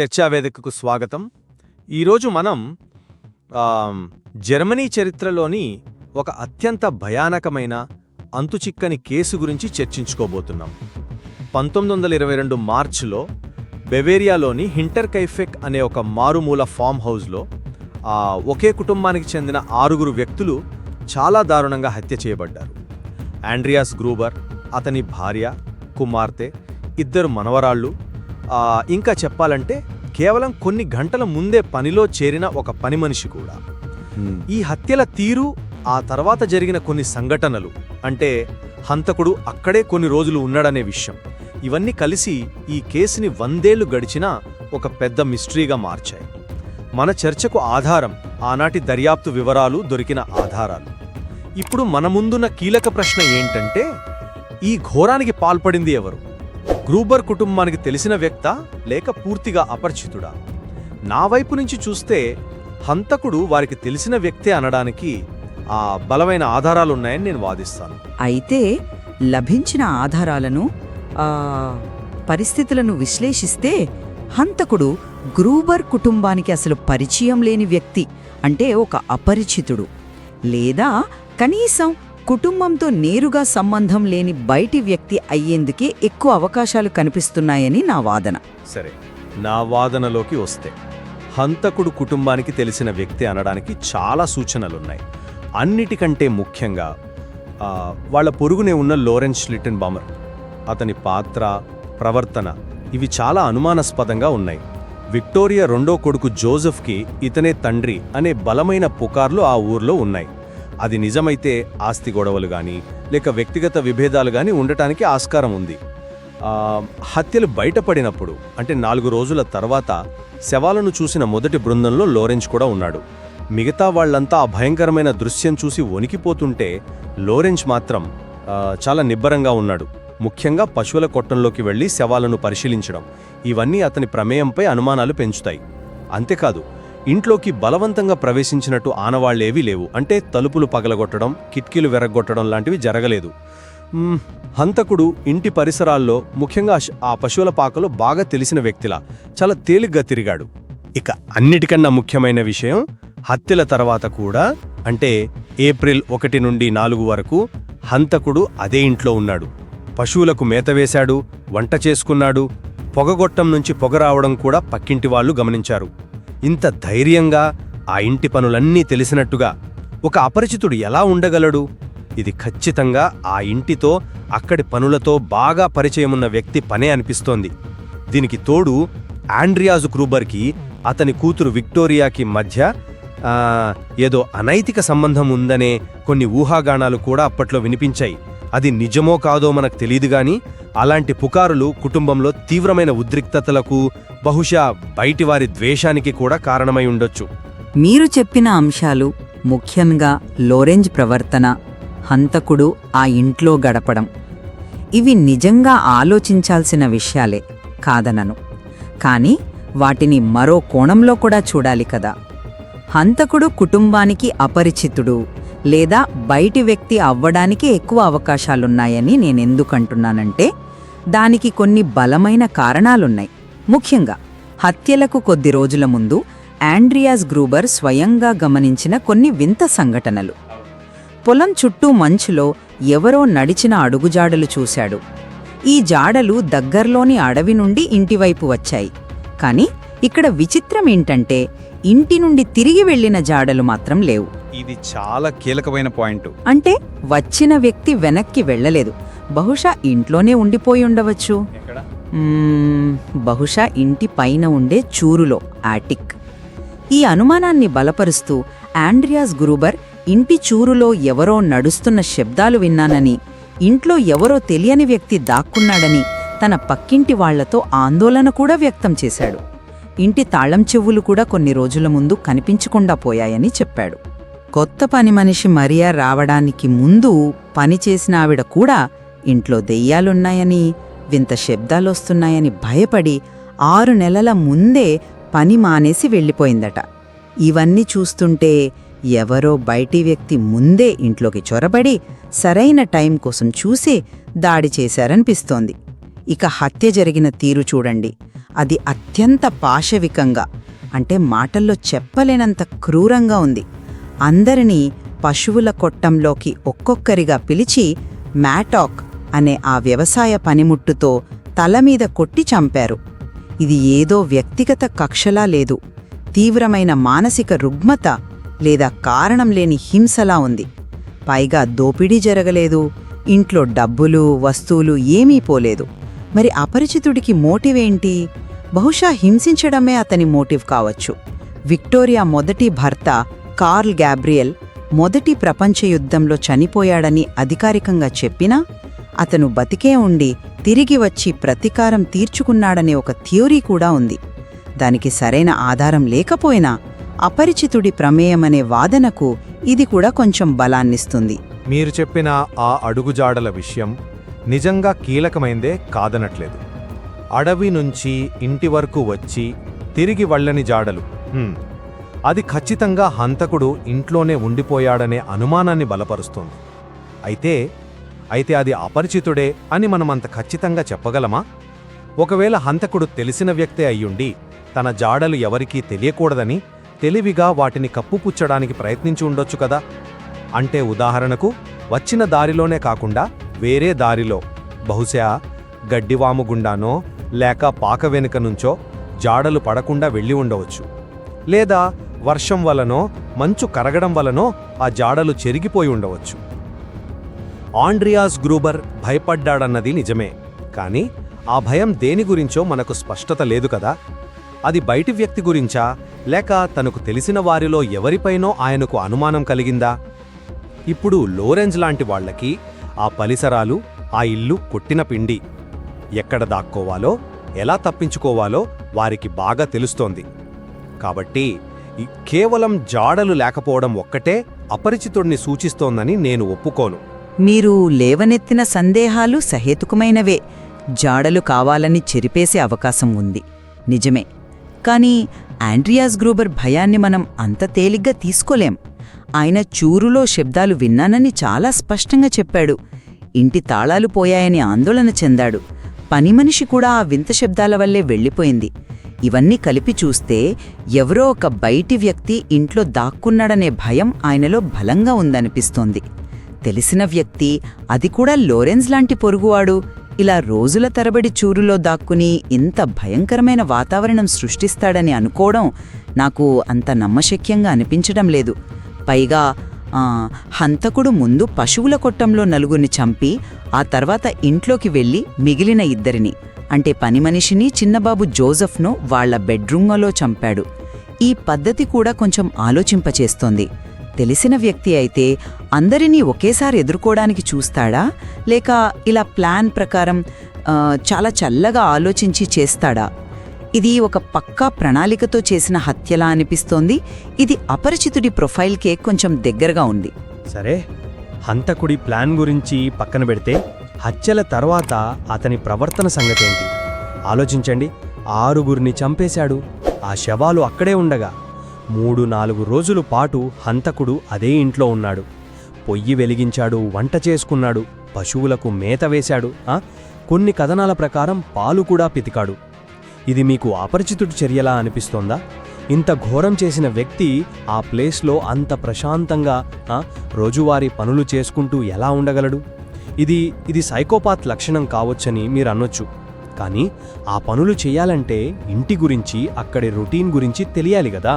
చర్చావేదికకు స్వాగతం. ఈరోజు మనం జర్మనీ చరిత్రలోని ఒక అత్యంత భయానకమైన అంతుచిక్కని కేసు గురించి చర్చించుకోబోతున్నాం. పంతొమ్మిది వందల ఇరవై రెండు మార్చిలో బెవేరియాలోని హింటర్ కైఫెక్ అనే ఒక మారుమూల ఫామ్ హౌస్లో ఒకే కుటుంబానికి చెందిన ఆరుగురు వ్యక్తులు చాలా దారుణంగా హత్య చేయబడ్డారు. ఆండ్రియాస్ గ్రూబర్ అతని భార్య కుమార్తె ఇద్దరు మనవరాళ్ళు ఇంకా చెప్పాలంటే కేవలం కొన్ని గంటల ముందే పనిలో చేరిన ఒక పని మనిషి కూడా. ఈ హత్యల తీరు ఆ తర్వాత జరిగిన కొన్ని సంఘటనలు అంటే హంతకుడు అక్కడే కొన్ని రోజులు ఉన్నాడనే విషయం ఇవన్నీ కలిసి ఈ కేసుని వందేళ్ళు గడిచినా ఒక పెద్ద మిస్టరీగా మార్చాయి. మన చర్చకు ఆధారం ఆనాటి దర్యాప్తు వివరాలు దొరికిన ఆధారాలు. ఇప్పుడు మన ముందున్న కీలక ప్రశ్న ఏంటంటే ఈ ఘోరానికి పాల్పడింది ఎవరు? గ్రూబర్ కుటుంబానికి తెలిసిన వ్యక్త లేక పూర్తిగా అపరిచితుడా? నా వైపు నుంచి చూస్తే హంతకుడు వారికి తెలిసిన వ్యక్తే అనడానికి ఆ బలమైన ఆధారాలున్నాయని నేను వాదిస్తాను. అయితే లభించిన ఆధారాలను పరిస్థితులను విశ్లేషిస్తే హంతకుడు గ్రూబర్ కుటుంబానికి అసలు పరిచయం లేని వ్యక్తి అంటే ఒక అపరిచితుడు లేదా కనీసం కుటుంబంతో నేరుగా సంబంధం లేని బయటి వ్యక్తి అయ్యేందుకే ఎక్కువ అవకాశాలు కనిపిస్తున్నాయని నా వాదన. సరే నా వాదనలోకి వస్తే హంతకుడు కుటుంబానికి తెలిసిన వ్యక్తి అనడానికి చాలా సూచనలున్నాయి. అన్నిటికంటే ముఖ్యంగా ఆ, వాళ్ళ పొరుగునే ఉన్న లోరెన్స్ లిటన్ బామర్ అతని పాత్ర ప్రవర్తన ఇవి చాలా అనుమానాస్పదంగా ఉన్నాయి. విక్టోరియా రెండో కొడుకు జోసెఫ్కి ఇతనే తండ్రి అనే బలమైన పుకార్లు ఆ ఊర్లో ఉన్నాయి. అది నిజమైతే ఆస్తి గొడవలు కానీ లేక వ్యక్తిగత విభేదాలు కానీ ఉండటానికి ఆస్కారం ఉంది. హత్యలు బయటపడినప్పుడు అంటే నాలుగు రోజుల తర్వాత శవాలను చూసిన మొదటి బృందంలో లోరెన్స్ కూడా ఉన్నాడు. మిగతా వాళ్ళంతా ఆ భయంకరమైన దృశ్యం చూసి వణికిపోతుంటే లోరెన్స్ మాత్రం చాలా నిబ్బరంగా ఉన్నాడు. ముఖ్యంగా పశువుల కొట్టంలోకి వెళ్ళి శవాలను పరిశీలించడం. ఇవన్నీ అతని ప్రమేయంపై అనుమానాలు పెంచుతాయి. అంతేకాదు ఇంట్లోకి బలవంతంగా ప్రవేశించినట్టు ఆనవాళ్ళేవీ లేవు. అంటే తలుపులు పగలగొట్టడం కిటికీలు వెరగొట్టడం లాంటివి జరగలేదు. హంతకుడు ఇంటి పరిసరాల్లో ముఖ్యంగా ఆ పశువుల పాకలో బాగా తెలిసిన వ్యక్తిలా చాలా తేలిగ్గా తిరిగాడు. ఇక అన్నిటికన్నా ముఖ్యమైన విషయం హత్యల తర్వాత కూడా అంటే ఏప్రిల్ ఒకటి నుండి నాలుగు వరకు హంతకుడు అదే ఇంట్లో ఉన్నాడు. పశువులకు మేత వేశాడు వంట చేసుకున్నాడు పొగగొట్టం నుంచి పొగ రావడం కూడా పక్కింటి వాళ్ళు గమనించారు. ఇంత ధైర్యంగా ఆ ఇంటి పనులన్నీ తెలిసినట్టుగా ఒక అపరిచితుడు ఎలా ఉండగలడు? ఇది ఖచ్చితంగా ఆ ఇంటితో అక్కడి పనులతో బాగా పరిచయమున్న వ్యక్తి పనే అనిపిస్తోంది. దీనికి తోడు ఆండ్రియాజు క్రూబర్కి అతని కూతురు విక్టోరియాకి మధ్య ఏదో అనైతిక సంబంధం ఉందనే కొన్ని ఊహాగానాలు కూడా అప్పట్లో వినిపించాయి. అది నిజమో కాదో మనకు తెలియదు గాని అలాంటి పుకారులు కుటుంబంలో తీవ్రమైన ఉద్రిక్తతలకు బహుశా బయటివారి ద్వేషానికి కూడా కారణమై ఉండొచ్చు. మీరు చెప్పిన అంశాలు ముఖ్యంగా లోరెంజ్ ప్రవర్తన హంతకుడు ఆ ఇంట్లో గడపడం. ఇవి నిజంగా ఆలోచించాల్సిన విషయాలే కాదనను. కాని వాటిని మరో కోణంలో కూడా చూడాలి కదా. హంతకుడు కుటుంబానికి అపరిచితుడు లేదా బయటి వ్యక్తి అవ్వడానికి ఎక్కువ అవకాశాలున్నాయని నేనెందుకంటున్నానంటే దానికి కొన్ని బలమైన కారణాలున్నాయి. ముఖ్యంగా హత్యలకు కొద్ది రోజుల ముందు ఆండ్రియాస్ గ్రూబర్ స్వయంగా గమనించిన కొన్ని వింత సంఘటనలు. పొలం చుట్టూ మంచులో ఎవరో నడిచిన అడుగుజాడలు చూశాడు. ఈ జాడలు దగ్గర్లోని అడవి నుండి ఇంటివైపు వచ్చాయి. కాని ఇక్కడ విచిత్రం ఏంటంటే ఇంటి నుండి తిరిగి వెళ్ళిన జాడలు మాత్రం లేవు. ఇది చాలా కీలకమైన పాయింట్. అంటే వచ్చిన వ్యక్తి వెనక్కి వెళ్ళలేదు. బహుశా ఇంట్లోనే ఉండిపోయి ఉండవచ్చు. బహుశా ఇంటి పైన ఉండే చూరులో ఆటిక్. ఈ అనుమానాన్ని బలపరుస్తూ ఆండ్రియాస్ గ్రూబర్ ఇంటి చూరులో ఎవరో నడుస్తున్న శబ్దాలు విన్నానని ఇంట్లో ఎవరో తెలియని వ్యక్తి దాక్కున్నాడని తన పక్కింటి వాళ్ళతో ఆందోళన కూడా వ్యక్తం చేశాడు. ఇంటి తాళం చెవులు కూడా కొన్ని రోజుల ముందు కనిపించకుండా పోయాయని చెప్పాడు. కొత్త పని మనిషి మరియా రావడానికి ముందు పనిచేసిన ఆవిడ కూడా ఇంట్లో దెయ్యాలున్నాయని వింత శబ్దాలొస్తున్నాయని భయపడి ఆరు నెలల ముందే పని మానేసి వెళ్ళిపోయిందట. ఇవన్నీ చూస్తుంటే ఎవరో బయటి వ్యక్తి ముందే ఇంట్లోకి చొరబడి సరైన టైం కోసం చూసి దాడి చేశారనిపిస్తోంది. ఇక హత్య జరిగిన తీరు చూడండి. అది అత్యంత పాశవికంగా అంటే మాటల్లో చెప్పలేనంత క్రూరంగా ఉంది. అందరినీ పశువుల కొట్టంలోకి ఒక్కొక్కరిగా పిలిచి మ్యాటాక్ అనే ఆ వ్యవసాయ పనిముట్టుతో తల మీద కొట్టి చంపారు. ఇది ఏదో వ్యక్తిగత కక్షలా లేదు. తీవ్రమైన మానసిక రుగ్మత లేదా కారణం లేని హింసలా ఉంది. పైగా దోపిడీ జరగలేదు ఇంట్లో డబ్బులు వస్తువులు ఏమీ పోలేదు. మరి అపరిచితుడికి మోటివేంటి? బహుశా హింసించడమే అతని మోటివ్ కావచ్చు. విక్టోరియా మొదటి భర్త కార్ల్ గ్యాబ్రియల్ మొదటి ప్రపంచ యుద్ధంలో చనిపోయాడని అధికారికంగా చెప్పినా అతను బతికే ఉండి తిరిగి వచ్చి ప్రతీకారం తీర్చుకున్నాడనే ఒక థియోరీ కూడా ఉంది. దానికి సరైన ఆధారం లేకపోయినా అపరిచితుడి ప్రమేయమనే వాదనకు ఇది కూడా కొంచెం బలాన్నిస్తుంది. మీరు చెప్పిన ఆ అడుగుజాడల విషయం నిజంగా కీలకమైందే కాదనట్లేదు. అడవి నుంచి ఇంటి వరకు వచ్చి తిరిగి వెళ్ళని జాడలు. అది ఖచ్చితంగా హంతకుడు ఇంట్లోనే ఉండిపోయాడనే అనుమానాన్ని బలపరుస్తుంది. అయితే అయితే అది అపరిచితుడే అని మనమంత ఖచ్చితంగా చెప్పగలమా? ఒకవేళ హంతకుడు తెలిసిన వ్యక్తే అయ్యుండి తన జాడలు ఎవరికీ తెలియకూడదని తెలివిగా వాటిని కప్పుపుచ్చడానికి ప్రయత్నించి ఉండొచ్చు కదా? అంటే ఉదాహరణకు వచ్చిన దారిలోనే కాకుండా వేరే దారిలో. బహుశా గడ్డివాము గుండానో లేక పాక వెనుక నుంచో జాడలు పడకుండా వెళ్ళి ఉండవచ్చు. లేదా వర్షం వలనో మంచు కరగడం వలనో ఆ జాడలు చెరిగిపోయి ఉండవచ్చు. ఆండ్రియాస్ గ్రూబర్ భయపడ్డాడన్నది నిజమే. కానీ ఆ భయం దేని గురించో మనకు స్పష్టత లేదు కదా. అది బయటి వ్యక్తి గురించా? లేక తనకు తెలిసిన వారిలో ఎవరిపైనో ఆయనకు అనుమానం కలిగిందా? ఇప్పుడు లోరెంజ్ లాంటి వాళ్ళకి ఆ పరిసరాలు ఆ ఇల్లు కొట్టిన పిండి. ఎక్కడ దాక్కోవాలో ఎలా తప్పించుకోవాలో వారికి బాగా తెలుస్తోంది. కాబట్టి కేవలం జాడలు లేకపోవడం ఒక్కటే అపరిచితుడిని సూచిస్తోందని నేను ఒప్పుకోను. మీరు లేవనెత్తిన సందేహాలు సహేతుకమైనవే. జాడలు కావాలని చెరిపేసే అవకాశం ఉంది. నిజమే. కానీ ఆండ్రియాస్ గ్రూబర్ భయాన్ని మనం అంత తేలిగ్గా తీసుకోలేం. ఆయన చూరులో శబ్దాలు విన్నానని చాలా స్పష్టంగా చెప్పాడు. ఇంటి తాళాలు పోయాయని ఆందోళన చెందాడు. పని మనిషి కూడా ఆ వింత శబ్దాల వల్లే వెళ్ళిపోయింది. ఇవన్నీ కలిపి చూస్తే ఎవరో ఒక బయటి వ్యక్తి ఇంట్లో దాక్కున్నాడనే భయం ఆయనలో బలంగా ఉందనిపిస్తోంది. తెలిసిన వ్యక్తి అది కూడా లోరెన్స్ లాంటి పొరుగువాడు. ఇలా రోజుల తరబడి చూరులో దాక్కుని ఇంత భయంకరమైన వాతావరణం సృష్టిస్తాడని అనుకోవడం నాకు అంత నమ్మశక్యంగా అనిపించడం లేదు. పైగా హంతకుడు ముందు పశువుల కొట్టంలో నలుగురిని చంపి ఆ తర్వాత ఇంట్లోకి వెళ్ళి మిగిలిన ఇద్దరిని. అంటే పని మనిషిని చిన్నబాబు జోజఫ్ను వాళ్ళ బెడ్రూమ్లో చంపాడు. ఈ పద్ధతి కూడా కొంచెం ఆలోచింపచేస్తోంది. తెలిసిన వ్యక్తి అయితే అందరినీ ఒకేసారి ఎదుర్కోవడానికి చూస్తాడా? లేక ఇలా ప్లాన్ ప్రకారం చాలా చల్లగా ఆలోచించి చేస్తాడా? ఇది ఒక పక్కా ప్రణాళికతో చేసిన హత్యలా అనిపిస్తోంది. ఇది అపరిచితుడి ప్రొఫైల్కే కొంచెం దగ్గరగా ఉంది. సరే హంతకుడి ప్లాన్ గురించి పక్కన పెడితే హత్యల తర్వాత అతని ప్రవర్తన సంగతేంటి? ఆలోచించండి. ఆరుగురిని చంపేశాడు. ఆ శవాలు అక్కడే ఉండగా మూడు నాలుగు రోజుల పాటు హంతకుడు అదే ఇంట్లో ఉన్నాడు. పొయ్యి వెలిగించాడు వంట చేసుకున్నాడు పశువులకు మేత వేశాడు కొన్ని కథనాల ప్రకారం పాలు కూడా పితికాడు. ఇది మీకు అపరిచితుడి చర్యలా అనిపిస్తోందా? ఇంత ఘోరం చేసిన వ్యక్తి ఆ ప్లేస్లో అంత ప్రశాంతంగా రోజువారీ పనులు చేసుకుంటూ ఎలా ఉండగలడు? ఇది ఇది సైకోపాత్ లక్షణం కావచ్చని మీరు అనొచ్చు. కానీ ఆ పనులు చేయాలంటే ఇంటి గురించి అక్కడి రొటీన్ గురించి తెలియాలి కదా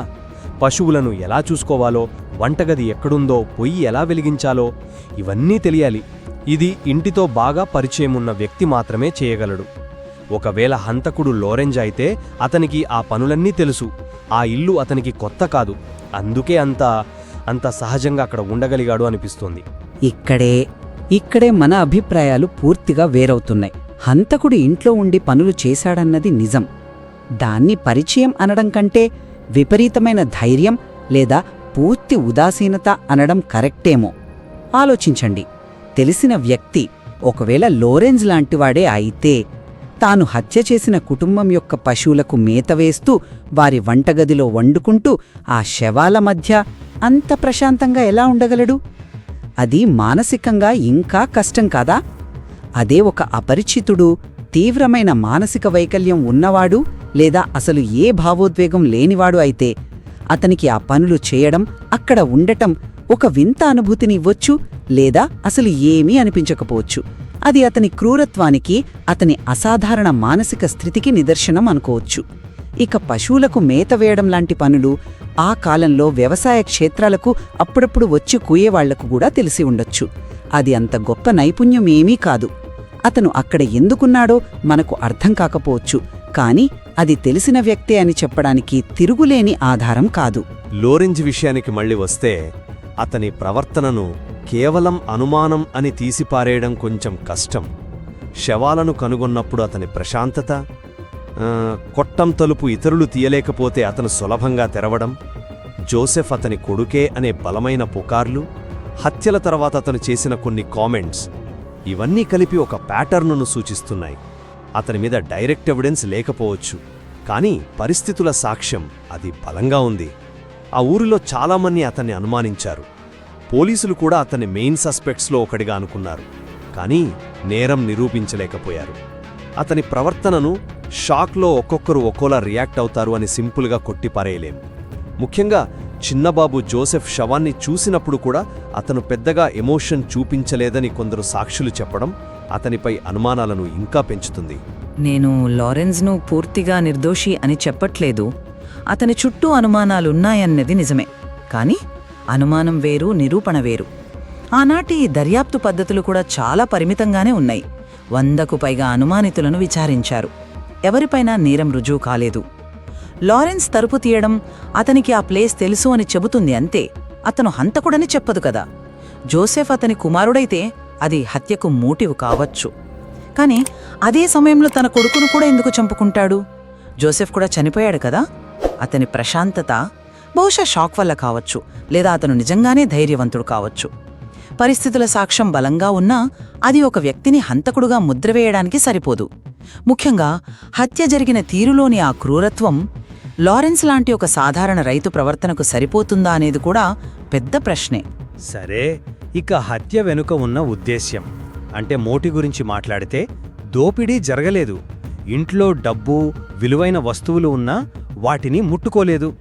పశువులను ఎలా చూసుకోవాలో వంటగది ఎక్కడుందో పొయ్యి ఎలా వెలిగించాలో ఇవన్నీ తెలియాలి. ఇది ఇంటితో బాగా పరిచయం ఉన్న వ్యక్తి మాత్రమే చేయగలడు. ఒకవేళ హంతకుడు లోరెంజ్ అయితే అతనికి ఆ పనులన్నీ తెలుసు. ఆ ఇల్లు అతనికి కొత్త కాదు. అందుకే అంత అంత సహజంగా అక్కడ ఉండగలిగాడు అనిపిస్తోంది. ఇక్కడే ఇక్కడే మన అభిప్రాయాలు పూర్తిగా వేరవుతున్నాయి. హంతకుడు ఇంట్లో ఉండి పనులు చేశాడన్నది నిజం. దాన్ని పరిచయం అనడం కంటే విపరీతమైన ధైర్యం లేదా పూర్తి ఉదాసీనత అనడం కరెక్టేమో? ఆలోచించండి. తెలిసిన వ్యక్తి ఒకవేళ లోరెన్స్ లాంటివాడే అయితే తాను హత్య చేసిన కుటుంబం యొక్క పశువులకు మేత వేస్తూ వారి వంటగదిలో వండుకుంటూ ఆ శవాల మధ్య అంత ప్రశాంతంగా ఎలా ఉండగలడు? అది మానసికంగా ఇంకా కష్టం కాదా? అదే ఒక అపరిచితుడు తీవ్రమైన మానసిక వైకల్యం ఉన్నవాడు లేదా అసలు ఏ భావోద్వేగం లేనివాడు అయితే అతనికి ఆ పనులు చేయడం అక్కడ ఉండటం ఒక వింత అనుభూతిని ఇవ్వొచ్చు లేదా అసలు ఏమీ అనిపించకపోవచ్చు. అది అతని క్రూరత్వానికి అతని అసాధారణ మానసిక స్థితికి నిదర్శనం అనుకోవచ్చు. ఇక పశువులకు మేత వేయడం లాంటి పనులు ఆ కాలంలో వ్యవసాయ క్షేత్రాలకు అప్పుడప్పుడు వచ్చి కూయేవాళ్ళకు కూడా తెలిసి ఉండొచ్చు. అది అంత గొప్ప నైపుణ్యం ఏమీ కాదు. అతను అక్కడ ఎందుకున్నాడో మనకు అర్థం కాకపోవచ్చు. కాని అది తెలిసిన వ్యక్తే అని చెప్పడానికి తిరుగులేని ఆధారం కాదు. లోరెంజ్ విషయానికి మళ్ళీ వస్తే అతని ప్రవర్తనను కేవలం అనుమానం అని తీసిపారేయడం కొంచెం కష్టం. శవాలను కనుగొన్నప్పుడు అతని ప్రశాంతత కొట్టం తలుపు ఇతరులు తీయలేకపోతే అతను సులభంగా తెరవడం జోసెఫ్ అతని కొడుకే అనే బలమైన పుకార్లు హత్యల తర్వాత అతను చేసిన కొన్ని కామెంట్స్ ఇవన్నీ కలిపి ఒక ప్యాటర్నును సూచిస్తున్నాయి. అతని మీద డైరెక్ట్ ఎవిడెన్స్ లేకపోవచ్చు కానీ పరిస్థితుల సాక్ష్యం అది బలంగా ఉంది. ఆ ఊరిలో చాలామంది అతన్ని అనుమానించారు. పోలీసులు కూడా అతన్ని మెయిన్ సస్పెక్ట్స్లో ఒకడిగా అనుకున్నారు. కానీ నేరం నిరూపించలేకపోయారు. అతని ప్రవర్తనను షాక్లో ఒక్కొక్కరు ఒక్కోలా రియాక్ట్ అవుతారు అని సింపుల్గా కొట్టిపారేయలేం. ముఖ్యంగా చిన్నబాబు జోసెఫ్ శవాన్ని చూసినప్పుడు కూడా అతను పెద్దగా ఎమోషన్ చూపించలేదని కొందరు సాక్షులు చెప్పడం అతనిపై అనుమానాలను ఇంకా పెంచుతుంది. నేను లారెన్స్ను పూర్తిగా నిర్దోషి అని చెప్పట్లేదు. అతని చుట్టూ అనుమానాలున్నాయన్నది నిజమే. కానీ అనుమానం వేరు నిరూపణ వేరు. ఆనాటి దర్యాప్తు పద్ధతులు కూడా చాలా పరిమితంగానే ఉన్నాయి. వందకు పైగా అనుమానితులను విచారించారు. ఎవరిపైనా నేరం రుజువు కాలేదు. లారెన్స్ తరుపు తీయడం అతనికి ఆ ప్లేస్ తెలుసు అని చెబుతుంది అంతే. అతను హంతకుడని చెప్పదు కదా. జోసెఫ్ అతని కుమారుడైతే అది హత్యకు మోటివ్ కావచ్చు. కానీ అదే సమయంలో తన కొడుకును కూడా ఎందుకు చంపుకుంటాడు? జోసెఫ్ కూడా చనిపోయాడు కదా. అతని ప్రశాంతత బహుశా షాక్ వల్ల కావచ్చు లేదా అతను నిజంగానే ధైర్యవంతుడు కావచ్చు. పరిస్థితుల సాక్ష్యం బలంగా ఉన్నా అది ఒక వ్యక్తిని హంతకుడుగా ముద్రవేయడానికి సరిపోదు. ముఖ్యంగా హత్య జరిగిన తీరులోని ఆ క్రూరత్వం లారెన్స్ లాంటి ఒక సాధారణ రైతు ప్రవర్తనకు సరిపోతుందా అనేది కూడా పెద్ద ప్రశ్నే. సరే ఇక హత్య వెనుక ఉన్న ఉద్దేశ్యం. అంటే మోటి గురించి మాట్లాడితే దోపిడీ జరగలేదు. ఇంట్లో డబ్బు విలువైన వస్తువులు ఉన్నా వాటిని ముట్టుకోలేదు.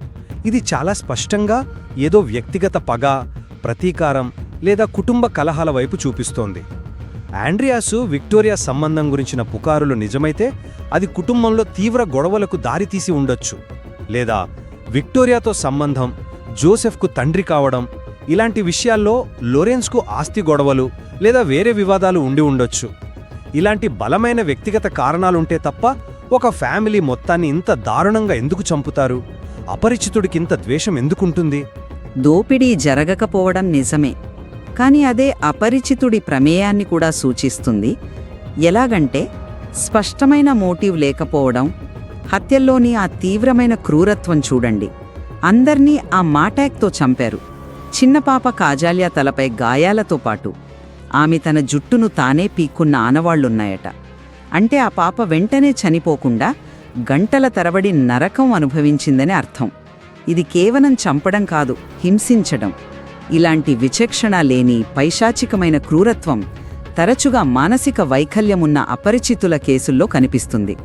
ఇది చాలా స్పష్టంగా ఏదో వ్యక్తిగత పగ ప్రతీకారం లేదా కుటుంబ కలహాల వైపు చూపిస్తోంది. ఆండ్రియాసు విక్టోరియా సంబంధం గురించిన పుకారులు నిజమైతే అది కుటుంబంలో తీవ్ర గొడవలకు దారితీసి ఉండొచ్చు. లేదా విక్టోరియాతో సంబంధం జోసెఫ్కు తండ్రి కావడం ఇలాంటి విషయాల్లో లోరెన్స్కు ఆస్తి గొడవలు లేదా వేరే వివాదాలు ఉండి ఉండొచ్చు. ఇలాంటి బలమైన వ్యక్తిగత కారణాలుంటే తప్ప ఒక ఫ్యామిలీ మొత్తాన్ని ఇంత దారుణంగా ఎందుకు చంపుతారు? అపరిచితుడికింత ద్వేషం ఎందుకుంటుంది? దోపిడీ జరగకపోవడం నిజమే. కాని అదే అపరిచితుడి ప్రమేయాన్ని కూడా సూచిస్తుంది. ఎలాగంటే స్పష్టమైన మోటివ్ లేకపోవడం హత్యల్లోని ఆ తీవ్రమైన క్రూరత్వం చూడండి. అందర్నీ ఆ మాటాక్తో చంపారు. చిన్న పాప కాజాల్యా తలపై గాయాలతో పాటు ఆమె తన జుట్టును తానే పీక్కున్న ఆనవాళ్ళున్నాయట అంటే ఆ పాప వెంటనే చనిపోకుండా గంటల తరబడి నరకం అనుభవించిందని అర్థం. ఇది కేవలం చంపడం కాదు హింసించడం. ఇలాంటి విచక్షణ లేని పైశాచికమైన క్రూరత్వం తరచుగా మానసిక వైకల్యమున్న అపరిచితుల కేసుల్లో కనిపిస్తుంది.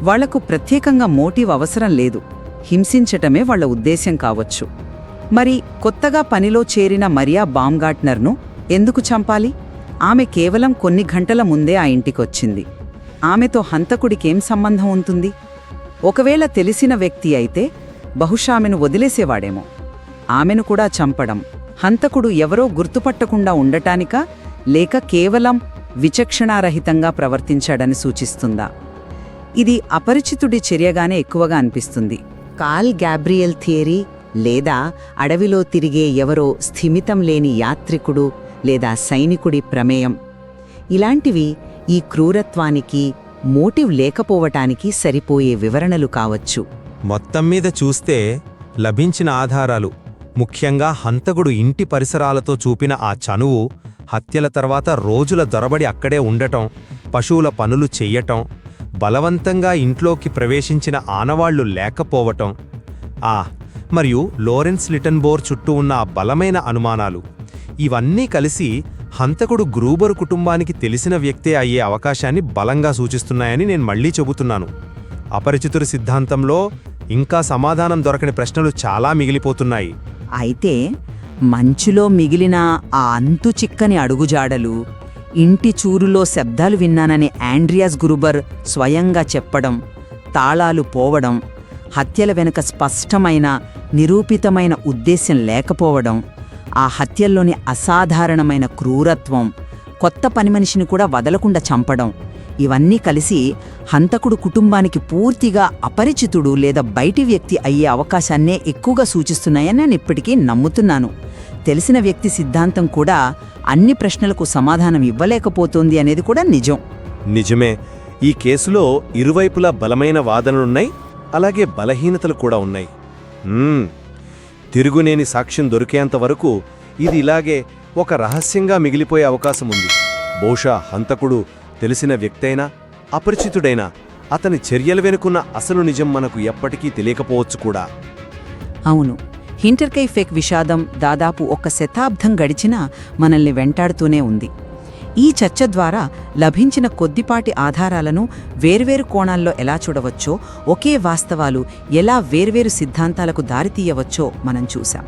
వాళ్ళకు ప్రత్యేకంగా మోటివ్ అవసరం లేదు. హింసించటమే వాళ్ళ ఉద్దేశ్యం కావచ్చు. మరి కొత్తగా పనిలో చేరిన మరియా బామ్గాట్నర్ను ఎందుకు చంపాలి? ఆమె కేవలం కొన్ని గంటల ముందే ఆ ఇంటికొచ్చింది. ఆమెతో హంతకుడికేం సంబంధం ఉంటుంది? ఒకవేళ తెలిసిన వ్యక్తి అయితే బహుశా ఆమెను వదిలేసేవాడేమో. ఆమెను కూడా చంపడం. హంతకుడు ఎవరో గుర్తుపట్టకుండా ఉండటానికా? లేక కేవలం విచక్షణారహితంగా ప్రవర్తించాడని సూచిస్తుందా? ఇది అపరిచితుడి చర్యగానే ఎక్కువగా అనిపిస్తుంది. కాల్ గ్యాబ్రియల్ థియరీ లేదా అడవిలో తిరిగే ఎవరో స్థిమితం లేని యాత్రికుడు లేదా సైనికుడి ప్రమేయం. ఇలాంటివి ఈ క్రూరత్వానికి మోటివ్ లేకపోవటానికి సరిపోయే వివరణలు కావచ్చు. మొత్తం మీద చూస్తే లభించిన ఆధారాలు ముఖ్యంగా హంతకుడు ఇంటి పరిసరాలతో చూపిన ఆ చనువు హత్యల తర్వాత రోజుల దొరబడి అక్కడే ఉండటం పశువుల పనులు చెయ్యటం బలవంతంగా ఇంట్లోకి ప్రవేశించిన ఆనవాళ్ళు లేకపోవటం ఆ మరియు లోరెన్స్ లిటన్బోర్ చుట్టూ ఉన్న బలమైన అనుమానాలు ఇవన్నీ కలిసి హంతకుడు గ్రూబర్ కుటుంబానికి తెలిసిన వ్యక్తే అయ్యే అవకాశాన్ని బలంగా సూచిస్తున్నాయని నేను మళ్ళీ చెబుతున్నాను. అపరిచితుడి సిద్ధాంతంలో ఇంకా సమాధానం దొరకని ప్రశ్నలు చాలా మిగిలిపోతున్నాయి. అయితే మంచులో మిగిలిన ఆ అంతు చిక్కని అడుగుజాడలు ఇంటి చూరులో శబ్దాలు విన్నానని ఆండ్రియాస్ గురుబర్ స్వయంగా చెప్పడం తాళాలు పోవడం హత్యల వెనుక స్పష్టమైన నిరూపితమైన ఉద్దేశ్యం లేకపోవడం ఆ హత్యల్లోని అసాధారణమైన క్రూరత్వం కొత్త పనిమనిషిని కూడా వదలకుండా చంపడం ఇవన్నీ కలిసి హంతకుడు కుటుంబానికి పూర్తిగా అపరిచితుడు లేదా బయటి వ్యక్తి అయ్యే అవకాశాన్నే ఎక్కువగా సూచిస్తున్నాయని నేను ఇప్పటికీ నమ్ముతున్నాను. తెలిసిన వ్యక్తి సిద్ధాంతం కూడా అన్ని ప్రశ్నలకు సమాధానం ఇవ్వలేకపోతోంది అనేది కూడా నిజం. నిజమే. ఈ కేసులో ఇరువైపులా బలమైన వాదనలున్నాయి అలాగే బలహీనతలు కూడా ఉన్నాయి. తిరుగునేని సాక్ష్యం దొరికేంత వరకు ఇది ఇలాగే ఒక రహస్యంగా మిగిలిపోయే అవకాశం ఉంది బహుశా హంతకుడు తెలిసిన వ్యక్తైనా అపరిచితుడైనా అతని చర్యలు వెనుకున్న అసలు నిజం మనకు ఎప్పటికీ తెలియకపోవచ్చు కూడా. అవును హింటర్కైఫెక్ విషాదం దాదాపు ఒక శతాబ్దం గడిచినా మనల్ని వెంటాడుతూనే ఉంది. ఈ చర్చ ద్వారా లభించిన కొద్దిపాటి ఆధారాలను వేర్వేరు కోణాల్లో ఎలా చూడవచ్చో ఒకే వాస్తవాలు ఎలా వేర్వేరు సిద్ధాంతాలకు దారితీయవచ్చో మనం చూశాం.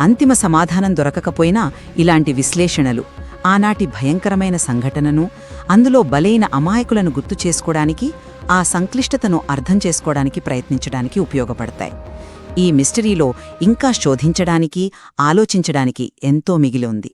అంతిమ సమాధానం దొరకకపోయినా ఇలాంటి విశ్లేషణలు ఆనాటి భయంకరమైన సంఘటనను అందులో బలైన అమాయకులను గుర్తు చేసుకోవడానికి ఆ సంక్లిష్టతను అర్థం చేసుకోవడానికి ప్రయత్నించడానికి ఉపయోగపడతాయి. ఈ మిస్టరీలో ఇంకా శోధించడానికి ఆలోచించడానికి ఎంతో మిగిలి ఉంది.